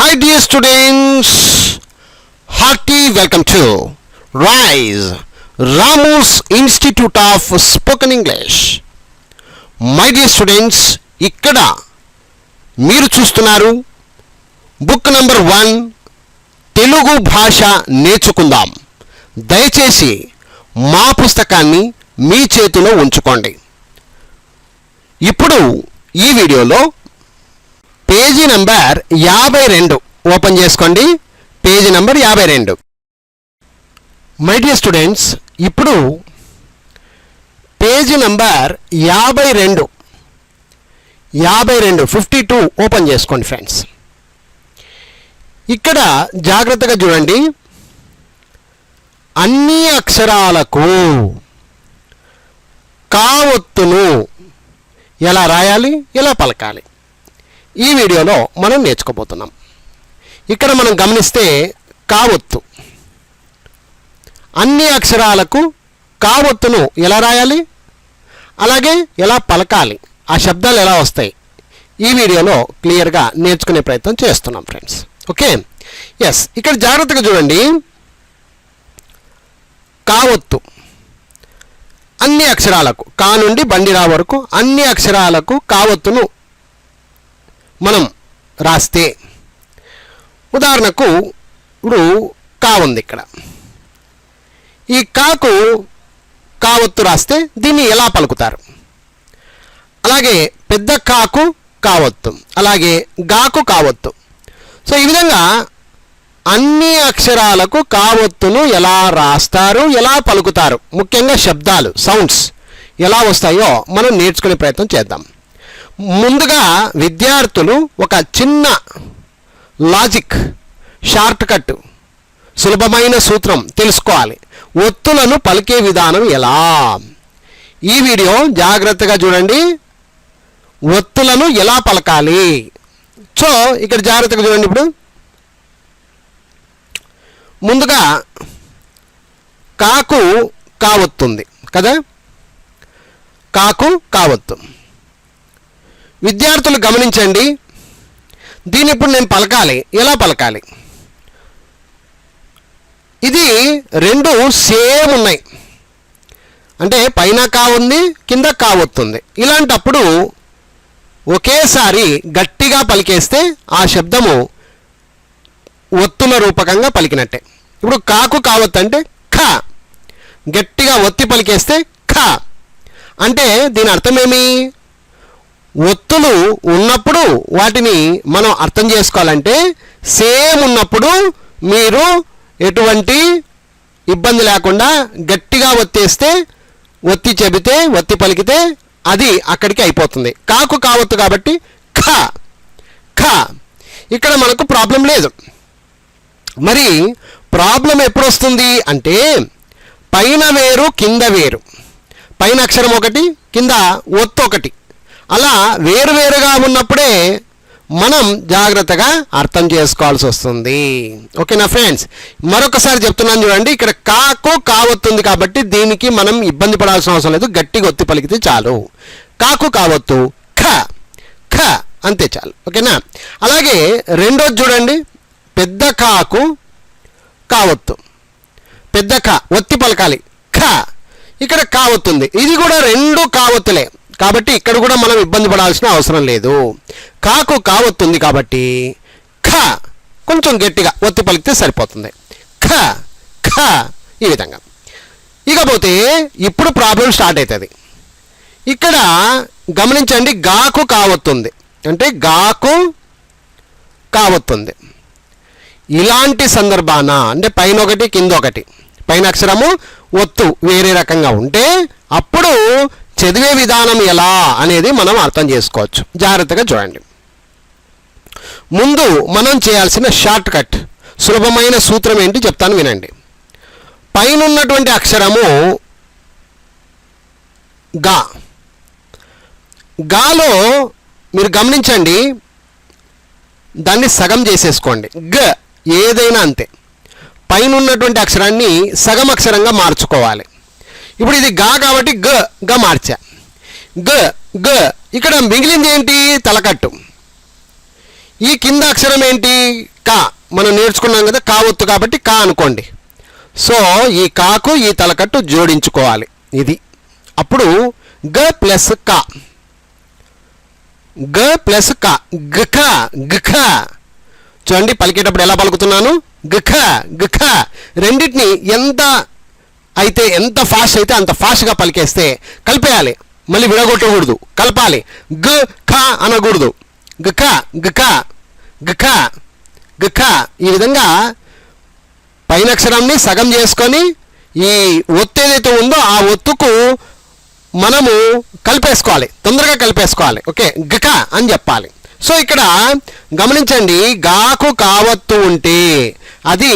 Hi dear students, hearty welcome to RISE, Ramus Institute of Spoken English. My dear students ఇక్కడ మీరు చూస్తున్నారు book number one Telugu భాష నేర్చుకుందాం దయచేసి మా పుస్తకాన్ని మీ చేతిలో ఉంచుకోండి ఇప్పుడు ఈ వీడియోలో పేజీ నంబర్ యాభై రెండు. ఓపెన్ చేసుకోండి. పేజీ నంబర్ యాభై రెండు. మై డియర్ స్టూడెంట్స్ ఇప్పుడు పేజీ నంబర్ యాభై రెండు. యాభై రెండు ఫిఫ్టీ టూ ఓపెన్ చేసుకోండి ఫ్రెండ్స్. ఇక్కడ జాగ్రత్తగా చూడండి. అన్ని అక్షరాలకు కావొత్తును ఎలా రాయాలి? ఎలా పలకాలి? ఈ వీడియోలో మనం నేర్చుకోబోతున్నాం. ఇక్కడ మనం గమనిస్తే కావొత్తు. అన్ని అక్షరాలకు కావొత్తును ఎలా రాయాలి? అలాగే ఎలా పలకాలి? ఆ శబ్దాలు ఎలా వస్తాయి? ఈ వీడియోలో క్లియర్గా నేర్చుకునే ప్రయత్నం చేస్తున్నాం ఫ్రెండ్స్. ఓకే? ఎస్ ఇక్కడ జాగ్రత్తగా చూడండి. కావొత్తు. అన్ని అక్షరాలకు కా నుండి బండిరా వరకు అన్ని అక్షరాలకు కావొత్తును మనం రాస్తే. ఉదాహరణకు ఇప్పుడు కా ఉంది ఇక్కడ. ఈ కాకు కావత్తు రాస్తే దీన్ని ఎలా పలుకుతారు? అలాగే పెద్ద కాకు కావత్తు అలాగే గాకు కావత్తు. సో ఈ విధంగా అన్ని అక్షరాలకు కావత్తును ఎలా రాస్తారు ఎలా పలుకుతారు? ముఖ్యంగా శబ్దాలు సౌండ్స్ ఎలా వస్తాయో మనం నేర్చుకునే ప్రయత్నం చేద్దాం. ముందుగా విద్యార్థులు ఒక చిన్న లాజిక్ షార్ట్ కట్ సులభమైన సూత్రం తెలుసుకోవాలి. ఒత్తులను పలికే విధానం ఎలా? ఈ వీడియో జాగ్రత్తగా చూడండి. ఒత్తులను ఎలా పలకాలి? సో ఇక్కడ జాగ్రత్తగా చూడండి ఇప్పుడు. ముందుగా కాకు కావత్తుంది కదా? కాకు కావత్తు. విద్యార్థులు గమనించండి. దీన్ని ఇప్పుడు నేను పలకాలి. ఎలా పలకాలి? ఇది రెండు సేమ్ ఉన్నాయి. అంటే పైన కా ఉంది కింద కావొత్తుంది ఇలాంటప్పుడు ఒకేసారి గట్టిగా పలికేస్తే ఆ శబ్దము ఒత్తుల రూపకంగా పలికినట్టే. ఇప్పుడు కాకు కావత్తు అంటే ఖ గట్టిగా ఒత్తి పలికేస్తే ఖ అంటే దీని అర్థమేమి? ఒత్తులు ఉన్నప్పుడు వాటిని మనం అర్థం చేసుకోవాలంటే సేమ్ ఉన్నప్పుడు మీరు ఎటువంటి ఇబ్బంది లేకుండా గట్టిగా ఒత్తేస్తే ఒత్తి చెబితే ఒత్తి పలికితే అది అక్కడికి అయిపోతుంది. కాకు కావద్దు కాబట్టి ఖ ఖ. ఇక్కడ మనకు ప్రాబ్లం లేదు. మరి ప్రాబ్లం ఎప్పుడు వస్తుంది అంటే పైన వేరు కింద వేరు. పైన అక్షరం ఒకటి కింద ఒత్తు ఒకటి. అలా వేరువేరుగా ఉన్నప్పుడే మనం జాగ్రత్తగా అర్థం చేసుకోవాల్సి వస్తుంది. ఓకేనా ఫ్రెండ్స్ మరొకసారి చెప్తున్నాను చూడండి ఇక్కడ కాకు కావత్తుంది కాబట్టి దీనికి మనం ఇబ్బంది పడాల్సిన అవసరం లేదు. గట్టిగా ఒత్తి పలికితే చాలు. కాకు కావత్తు ఖ ఖ అంతే చాలు. ఓకేనా అలాగే రెండోది చూడండి పెద్ద కాకు కావత్తు. పెద్ద కా ఒత్తి పలకాలి. ఖ ఇక్కడ కావత్తుంది. ఇది కూడా రెండు కావత్తులే. కాబట్టి ఇక్కడ కూడా మనం ఇబ్బంది పడాల్సిన అవసరం లేదు. కాకు కావత్తుంది కాబట్టి ఖ కొంచెం గట్టిగా ఒత్తి పలికితే సరిపోతుంది. ఖ ఖ ఈ విధంగా. ఇకపోతే ఇప్పుడు ప్రాబ్లం స్టార్ట్ అవుతుంది ఇక్కడ గమనించండి గాకు కావత్తుంది. అంటే గాకు కావత్తుంది. ఇలాంటి సందర్భాన అంటే పైన ఒకటి కింద ఒకటి. పైన అక్షరము ఒత్తు వేరే రకంగా ఉంటే అప్పుడు చదివే విధానం ఎలా అనేది మనం అర్థం చేసుకోవచ్చు. జాగ్రత్తగా చూడండి. ముందు మనం చేయాల్సిన షార్ట్ కట్ సులభమైన సూత్రం ఏంటి చెప్తాను వినండి. పైన ఉన్నటువంటి అక్షరము గా. గాలో మీరు గమనించండి దాన్ని సగం చేసేసుకోండి. గ ఏదైనా అంతే. పైన ఉన్నటువంటి అక్షరాన్ని సగం అక్షరంగా మార్చుకోవాలి. ఇప్పుడు ఇది గా కాబట్టి గ గా మార్చా. గ గ. ఇక్కడ మిగిలింది ఏంటి? తలకట్టు. ఈ కింద అక్షరం ఏంటి? కా. మనం నేర్చుకున్నాం కదా కావొత్తు కాబట్టి కా అనుకోండి. సో ఈ కాకు ఈ తలకట్టు జోడించుకోవాలి. ఇది. అప్పుడు గ ప్లస్ కా. గ ప్లస్ క. గఖ గఖ చూడండి పలికేటప్పుడు ఎలా పలుకుతున్నాను? గఖ గఖ రెండింటిని ఎంత అయితే ఎంత ఫాస్ట్ అయితే అంత ఫాస్ట్గా పలికేస్తే కలిపేయాలి. మళ్ళీ విడగొట్టకూడదు. కలపాలి. గ ఖ అనకూడదు. గఖ గఖ గఖ గఖ ఈ విధంగా పైన అక్షరాన్ని సగం చేసుకొని ఈ ఒత్తు ఏదైతే ఉందో ఆ ఒత్తుకు మనము కలిపేసుకోవాలి. తొందరగా కలిపేసుకోవాలి. ఓకే? గక అని చెప్పాలి. సో ఇక్కడ గమనించండి. గాకు కావత్తు ఉంటే అది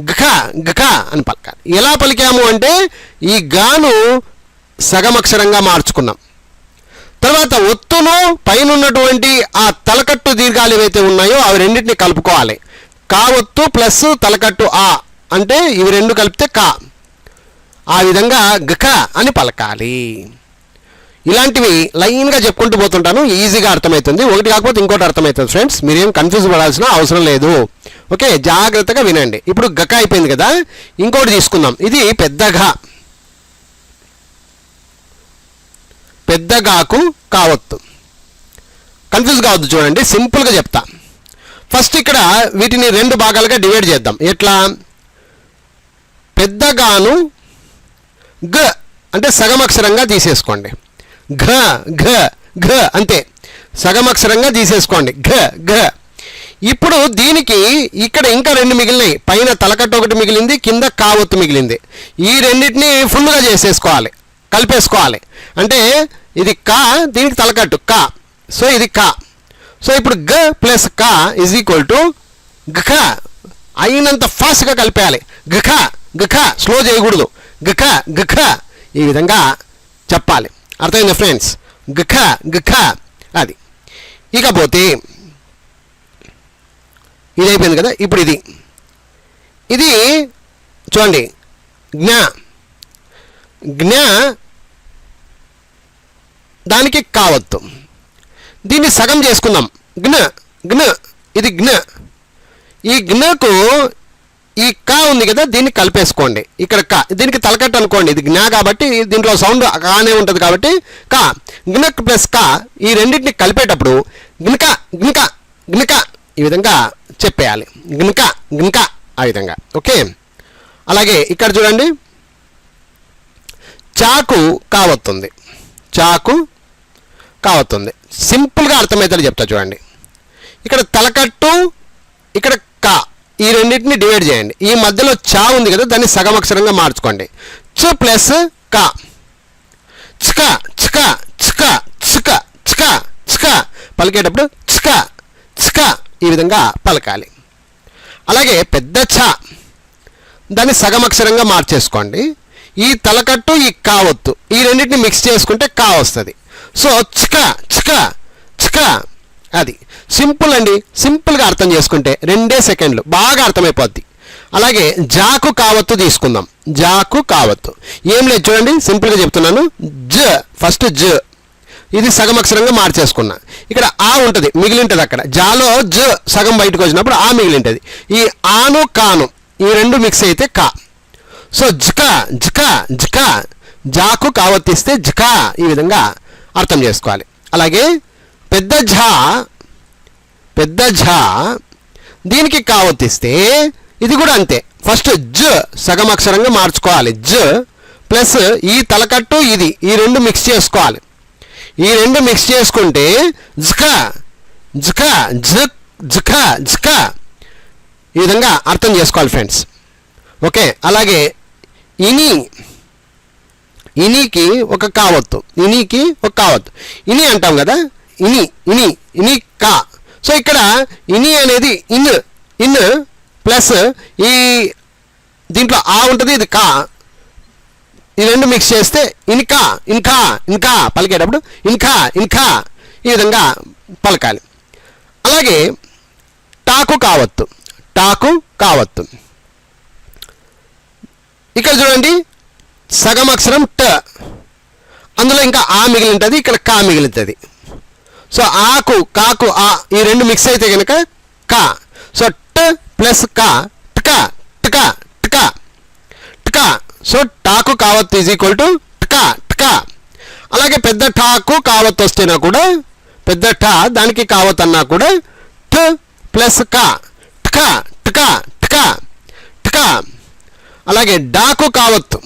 గఖ గఖ అని పలకాలి. ఎలా పలికాము అంటే ఈ గాను సగమక్షరంగా మార్చుకున్నాం. తర్వాత ఒత్తులు పైన ఉన్నటువంటి ఆ తలకట్టు దీర్ఘాలు ఏవైతే ఉన్నాయో అవి రెండింటిని కలుపుకోవాలి. కా ఒత్తు ప్లస్ తలకట్టు ఆ అంటే ఇవి రెండు కలిపితే కా. ఆ విధంగా గఖ అని పలకాలి. ఇలాంటివి లైన్గా చెప్పుకుంటూ పోతుంటాను. ఈజీగా అర్థమవుతుంది. ఒకటి కాకపోతే ఇంకోటి అర్థమవుతుంది. ఫ్రెండ్స్ మీరేం కన్ఫ్యూజ్ పడాల్సిన అవసరం లేదు. ఓకే జాగ్రత్తగా వినండి. ఇప్పుడు గక అయిపోయింది కదా ఇంకోటి తీసుకుందాం. ఇది పెద్ద ఘ పెద్ద గాకు కావత్తు. కన్ఫ్యూజ్ కావద్దు చూడండి సింపుల్గా చెప్తా. ఫస్ట్ ఇక్కడ వీటిని రెండు భాగాలుగా డివైడ్ చేద్దాం. ఎట్లా? పెద్దగాను గ అంటే సగమక్షరంగా తీసేసుకోండి. ఘ ఘ ఘ అంతే. సగమక్షరంగా తీసేసుకోండి. ఘ ఘ. ఇప్పుడు దీనికి ఇక్కడ ఇంకా రెండు మిగిలినాయి. పైన తలకట్టు ఒకటి మిగిలింది కింద కావొత్తు మిగిలింది. ఈ రెండింటిని ఫుల్గా చేసేసుకోవాలి కలిపేసుకోవాలి. అంటే ఇది కా దీనికి తలకట్టు కా. సో ఇది కా. సో ఇప్పుడు గ ప్లస్ కా ఇజ్ ఈక్వల్ టు గఖ అయినంత ఫాస్ట్గా కలిపేయాలి. గఖ గఖ స్లో చేయకూడదు. గఖ గఖ ఈ విధంగా చెప్పాలి. అర్థమైంది ఫ్రెండ్స్? గఖ గఖ అది. ఇకపోతే ఇది అయిపోయింది కదా ఇప్పుడు ఇది. ఇది చూడండి జ్ఞ. జ్ఞ దానికి కావత్తు. దీన్ని సగం చేసుకుందాం. జ్ఞ జ్ఞ ఇది జ్ఞ. ఈ జ్ఞకు ఈ కా ఉంది కదా దీన్ని కలిపేసుకోండి. ఇక్కడ కా దీనికి తలకట్టు అనుకోండి ఇది జ్ఞా కాబట్టి దీంట్లో సౌండ్ కానే ఉంటుంది కాబట్టి కా. జ్ఞక్ ప్లస్ కా ఈ రెండింటిని కలిపేటప్పుడు జ్ఞక జ్ఞక జ్ఞక ఈ విధంగా చెప్పేయాలి. ఇంకా ఇంకా ఆ విధంగా. ఓకే? అలాగే ఇక్కడ చూడండి. చాకు కావత్తుంది. చాకు కావతుంది సింపుల్గా అర్థమవుతుంది చెప్తా చూడండి. ఇక్కడ తలకట్టు ఇక్కడ కా. ఈ రెండింటిని డివైడ్ చేయండి. ఈ మధ్యలో చా ఉంది కదా దాన్ని సగం అక్షరంగా మార్చుకోండి. చ ప్లస్ కా. చిక చిక చిక చిక చిక చిక. పలికేటప్పుడు చిక చిక. ఈ విధంగా పలకాలి. అలాగే పెద్ద చ దాన్ని సగమక్షరంగా మార్చేసుకోండి. ఈ తలకట్టు ఈ కావత్తు ఈ రెండింటిని మిక్స్ చేసుకుంటే కా వస్తుంది. సో చిక చిక చిక అది. సింపుల్ అండి. సింపుల్గా అర్థం చేసుకుంటే రెండే సెకండ్లు బాగా అర్థమైపోద్ది. అలాగే జాకు కావత్తు తీసుకుందాం. జాకు కావత్తు. ఏం లేదు చూడండి సింపుల్గా చెప్తున్నాను. జ ఫస్ట్ జ. ఇది సగమక్షరంగా మార్చేసుకున్నా. ఇక్కడ ఆ ఉంటుంది మిగిలింటది అక్కడ. జాలో జ సగం బయటకు వచ్చినప్పుడు ఆ మిగిలింటది. ఈ ఆను కాను ఈ రెండు మిక్స్ అయితే కా. సో జిక జిక జిక జాకు కావత్తిస్తే జికా ఈ విధంగా అర్థం చేసుకోవాలి. అలాగే పెద్ద ఝా పెద్ద ఝా దీనికి కావత్తిస్తే ఇది కూడా అంతే. ఫస్ట్ జ సగం అక్షరంగా మార్చుకోవాలి. జ ప్లస్ ఈ తలకట్టు ఇది ఈ రెండు మిక్స్ చేసుకోవాలి. ఈ రెండు మిక్స్ చేసుకుంటే జిక జిక జక్ జిక జిక ఈ విధంగా అర్థం చేసుకోవాలి ఫ్రెండ్స్ ఓకే అలాగే ఇని ఇనికి ఒక కావత్తు. ఇనికి ఒక కావత్తు. ఇని అంటాం కదా? ఇని ఇని ఇని కా. సో ఇక్కడ ఇని అనేది ఇన్ ఇన్ ప్లస్ ఈ దీంట్లో ఆ ఉంటుంది ఇది కా. ఈ రెండు మిక్స్ చేస్తే ఇన్కా ఇన్కా ఇన్కా పలికేటప్పుడు ఇన్కా ఇన్కా ఈ విధంగా పలకాలి. అలాగే టాకు కావత్తు టాకు కావత్తు. ఇక్కడ చూడండి సగం అక్షరం ట. అందులో ఇంకా ఆ మిగిలి ఉంటుంది ఇక్కడ కా మిగిలింటుంది. సో ఆకు కాకు ఆ ఈ రెండు మిక్స్ అయితే కనుక కా. సో ట ప్లస్ కా టకా టక టకా టకా సో టాకు కావత్ ఈజ్ ఈక్వల్ టు టక టక అలాగే పెద్ద ఠాకు కావత్ వస్తేనా కూడా పెద్ద టా దానికి కావత్ అన్నా కూడా ట్ ప్లస్ కా. టక టక టక టక అలాగే డాకు కావత్తు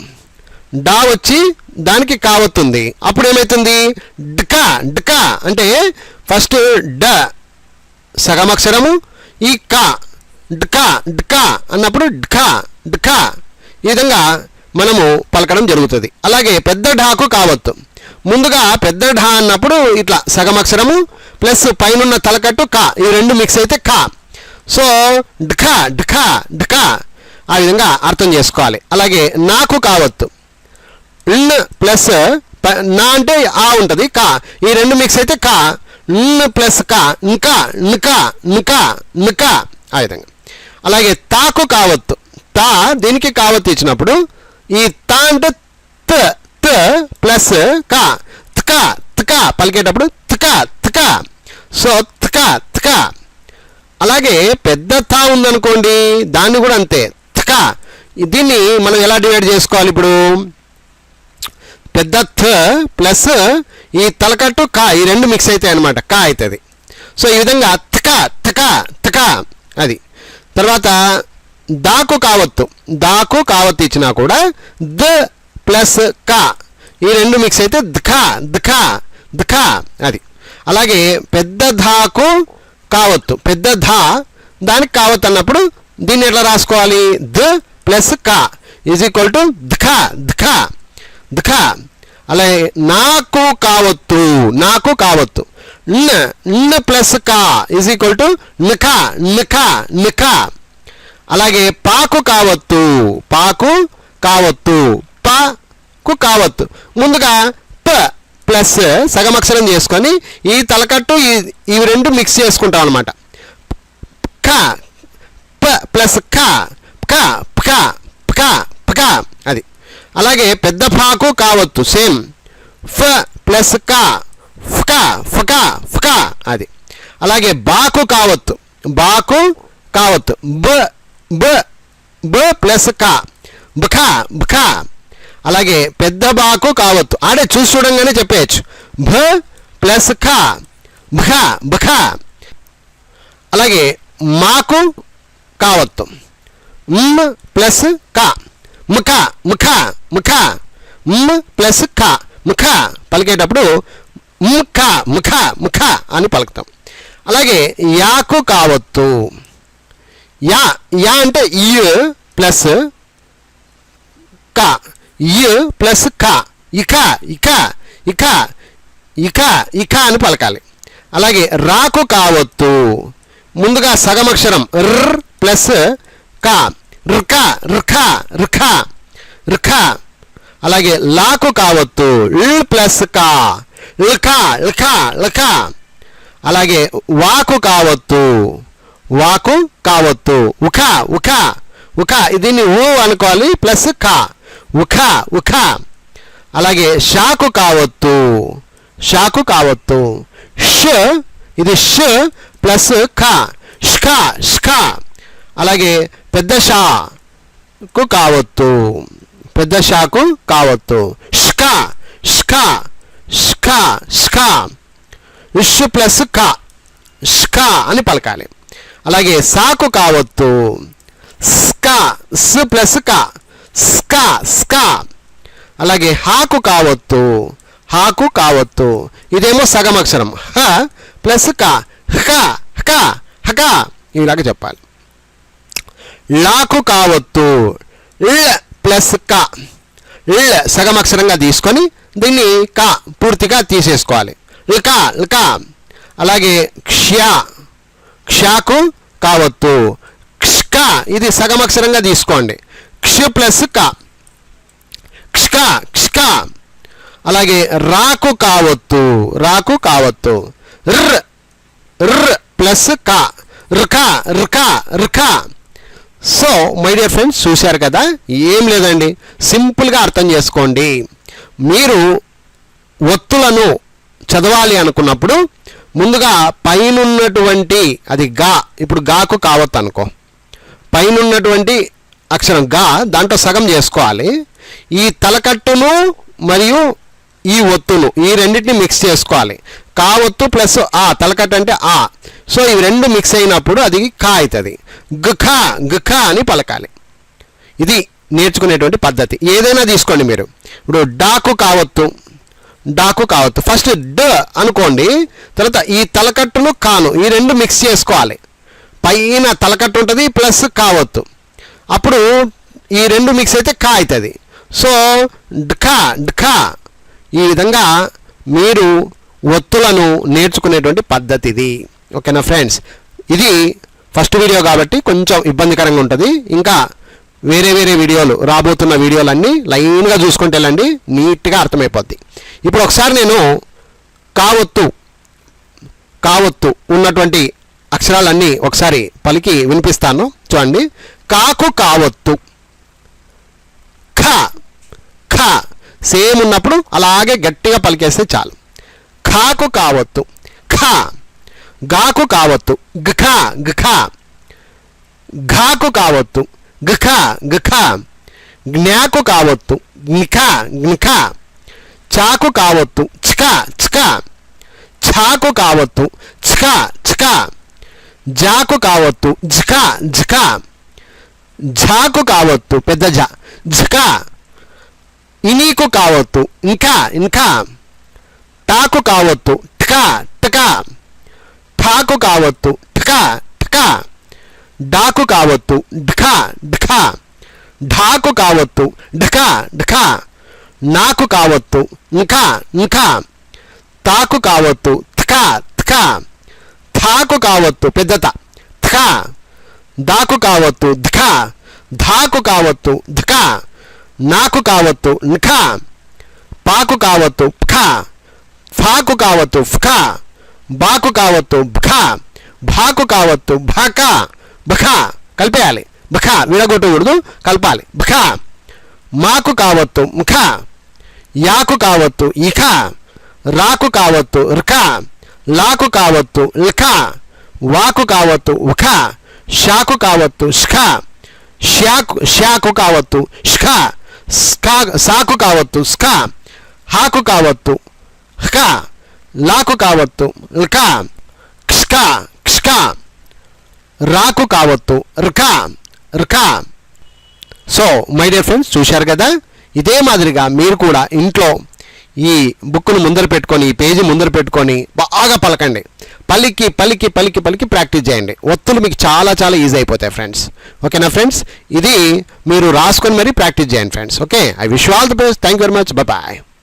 డా వచ్చి దానికి కావత్తుంది అప్పుడు ఏమవుతుంది డ్కా డ్కా అంటే ఫస్ట్ డ సగమక్షరము. ఈ కా డ్కా డ్కా అన్నప్పుడు డ్కా డ్కా ఈ విధంగా మనము పలకడం జరుగుతుంది. అలాగే పెద్ద ఢాకు కావత్తు ముందుగా పెద్ద ఢా అన్నప్పుడు ఇట్లా సగమక్షరము ప్లస్ పైనున్న తలకట్టు కా. ఈ రెండు మిక్స్ అయితే కా. సో ఢకా ఢకా ఢకా ఆ విధంగా అర్థం చేసుకోవాలి. అలాగే నాకు కావత్తు ఇన్ ప్లస్ ప- నా అంటే ఆ ఉంటుంది కా. ఈ రెండు మిక్స్ అయితే కా. ఇన్ ప్లస్ కా ఇంకా నికా నికా నికా ఆ విధంగా. అలాగే తాకు కావత్తు తా దీనికి కావత్తు ఇచ్చినప్పుడు ఈ తా అంటే త ప్లస్ కా. తక తక పలికేటప్పుడు తక తక. సో తక తక. అలాగే పెద్ద తా ఉందనుకోండి దాన్ని కూడా అంతే. తక. దీన్ని మనం ఎలా డివైడ్ చేసుకోవాలి ఇప్పుడు? పెద్ద థ ప్లస్ ఈ తలకట్టు కా ఈ రెండు మిక్స్ అవుతాయి అనమాట కా అవుతుంది. సో ఈ విధంగా తక తక తక. అది. తర్వాత దాకు కావత్తు. దాకు కావత్తు ఇచ్చినా కూడా ద ప్లస్ క. ఈ రెండు మిక్స్ అయితే ధక ధక ధక అది. అలాగే పెద్ద ధాకు కావత్తు. పెద్ద ధా దానికి కావత్తు అన్నప్పుడు దీన్ని ఎట్లా రాసుకోవాలి? ద ప్లస్ క. ఈజ్ ఈక్వల్ టు ధక ధక ధక అలాగే నాకు కావత్తు నాకు కావత్తు. న్ న్ ప్లస్ కా ఈజ్ ఈక్వల్ టు నిఖ నిఖ నిఖ అలాగే పాకు కావత్తు పాకు కావత్తు పాకు కావత్తు. ముందుగా ప ప్లస్ సగమక్షరం చేసుకొని ఈ తలకట్టు ఈ ఇవి రెండు మిక్స్ చేసుకుంటాం అనమాట క ప ప్లస్ క క పక పక పక అది. అలాగే పెద్ద ఫాకు కావత్తు సేమ్. ఫ ప్లస్ క ఫక ఫక ఫక అది. అలాగే బాకు కావత్తు బాకు కావత్తు బ బ బ ప్లస్ క. బఖ బఖ. అలాగే పెద్ద బాకు కావత్తు ఆడే చూసి చూడంగానే చెప్పేయచ్చు. భ ప్లస్ ఖ బఖ బఖ. అలాగే మాకు కావత్తు మ్ ప్లస్ క. ముఖ ముఖ ముఖ. మ్ ప్లస్ ఖా ముఖ. పలికేటప్పుడు ముఖ ముఖ ముఖ అని పలుకుతాం. అలాగే యాకు కావత్తు యా యా అంటే ఇ ప్లస్ క. ఇ ప్లస్ క. ఇక ఇక ఇక ఇక ఇక అని పలకాలి. అలాగే రాకు కావత్తు ముందుగా సగమక్షరం ర్ ప్లస్ క. రుక రుఖ రుఖ రుఖ. అలాగే లాకు కావత్తు ల్ ప్లస్ క. ల్క ల్క ల్క అలాగే వాకు కావద్దు. వాకు కావద్దు. ఉఖ ఉఖ ఉఖ. దీన్ని ఊ అనుకోవాలి ప్లస్ ఖ ఉఖ ఉఖ. అలాగే షాకు కావత్తు షాకు కావద్దు. ష ఇది ష ప్లస్ ఖష్కష్క అలాగే పెద్ద షాకు కావచ్చు పెద్ద షాకు కావత్తుష్కష్కష్కష్క ష్ ప్లస్ ఖ స్క అని పలకాలి. అలాగే సాకు కావద్దు. స్క స్ ప్లస్ క. స్క స్క అలాగే హాకు కావద్దు. హాకు కావత్తు ఇదేమో సగం అక్షరం. హ ప్లస్ క. హక హక హక ఇలాగ చెప్పాలి. లాకు కావత్తు ల్ ప్లస్ క. ల్ సగం అక్షరంగా తీసుకొని దీన్ని క పూర్తిగా తీసేసుకోవాలి. ల్క ల్క అలాగే క్ష. క్షకు కావద్దు క్షక ఇది సగమక్షరంగా తీసుకోండి. క్ష ప్లస్ క. క్షక క్షక అలాగే రాకు కావద్దు రాకు కావద్దు ర్ ర్ ప్లస్ క. రుఖ రుఖ రుఖ సో మై డియర్ ఫ్రెండ్స్ చూశారు కదా? ఏం లేదండి. సింపుల్గా అర్థం చేసుకోండి. మీరు ఒత్తులను చదవాలి అనుకున్నప్పుడు ముందుగా పైనున్నటువంటి అది గా ఇప్పుడు గాకు కావత్ అనుకో. పైనున్నటువంటి అక్షరం గా దాంట్లో సగం చేసుకోవాలి. ఈ తలకట్టును మరియు ఈ ఒత్తును ఈ రెండింటిని మిక్స్ చేసుకోవాలి. కా ఒత్తు ప్లస్ ఆ తలకట్టు అంటే ఆ. సో ఇవి రెండు మిక్స్ అయినప్పుడు అది కా అవుతుంది గుఖ గుఖ అని పలకాలి. ఇది నేర్చుకునేటువంటి పద్ధతి. ఏదైనా తీసుకోండి మీరు. ఇప్పుడు డాకు కావత్తు డాకు కావద్దు. ఫస్ట్ డ అనుకోండి తర్వాత ఈ తలకట్టును కాను ఈ రెండు మిక్స్ చేసుకోవాలి. పైన తలకట్టు ఉంటుంది ప్లస్ కావద్దు. అప్పుడు ఈ రెండు మిక్స్ అయితే కా అవుతుంది సో డ్ఖా డ్ఖా ఈ విధంగా మీరు ఒత్తులను నేర్చుకునేటువంటి పద్ధతి ఇది ఓకేనా ఫ్రెండ్స్? ఇది ఫస్ట్ వీడియో కాబట్టి కొంచెం ఇబ్బందికరంగా ఉంటుంది. ఇంకా వేరే వేరే వీడియోలు రాబోతున్న వీడియోలన్నీ లైన్గా చూసుకుంటే వెళ్ళండి నీట్గా అర్థమైపోద్ది. ఇప్పుడు ఒకసారి నేను కావత్తు కావత్తు ఉన్నటువంటి అక్షరాలన్నీ ఒకసారి పలికి వినిపిస్తాను. చూడండి. కాకు కావత్తు. ఖ ఖ. సేమ్ ఉన్నప్పుడు అలాగే గట్టిగా పలికేస్తే చాలు. ఖాకు కావత్తు. ఖ గాకు కావత్తు. ఘ ఘ. ఘాకు కావత్తు. గఖ గఖ జ్ఞాకు కావత్తు. జ్ఞిఖ జ్ఞిఖ. చాకు కావత్తు. ఛక చిక ఛాకు కావత్తు. ఛక ఛక జాకు కావత్తు. ఝక ఝక ఝాకు కావత్తు. పెద్ద ఝ. ఝక ఇనీకు కావత్తు. ఇంకా ఇంకా టాకు కావత్తు. టికా టక ఠాకు కావత్తు. టక టక డాకు కావత్తు ఢక ఢక. ఢాకు కావత్తు ఢక ఢక. నాకు కావత్తు ఇంకా ఇంకా తాకు కావత్తు థక థక. థాకు కావత్తు పెద్దత. థక. దాకు కావత్తు ధక. ధాకు కావత్తు ధక. నాకు కావత్తు నఖ పాకు కావత్తు ఫ ఫాకు కావత్తు ఫ బాకు కావత్తు భ భాకు కావత్తు భాకా. బఖా కలిపేయాలి. బఖా విడగొట్టకూడదు కలపాలి. బఖా మాకు కావత్తు ముఖ యాకు కావత్తు ఇఖ రాకు కావత్తు రుఖ లాకు కావత్తు లిఖ వాకు కావత్తు ఉఖ షాకు కావత్తు శాకు శ్యాకు కావత్తు కావత్తుష్ఖ స్కా సాకు కావత్తు స్ఖ హాకు కావత్తు హ లాకు కావత్తు లఖ క్షక క్షక రాకు కావత్తు రుక రుక. సో మై డియర్ ఫ్రెండ్స్ చూశారు కదా? ఇదే మాదిరిగా మీరు కూడా ఇంట్లో ఈ బుక్ను ముందర పెట్టుకొని ఈ పేజీ ముందర పెట్టుకొని బాగా పలకండి. పలికి పలికి పలికి పలికి ప్రాక్టీస్ చేయండి. ఒత్తులు మీకు చాలా చాలా ఈజీ అయిపోతాయి ఫ్రెండ్స్. ఓకేనా ఫ్రెండ్స్? ఇది మీరు రాసుకొని మరీ ప్రాక్టీస్ చేయండి friends. Okay? I wish all the best. Thank you very much. Bye.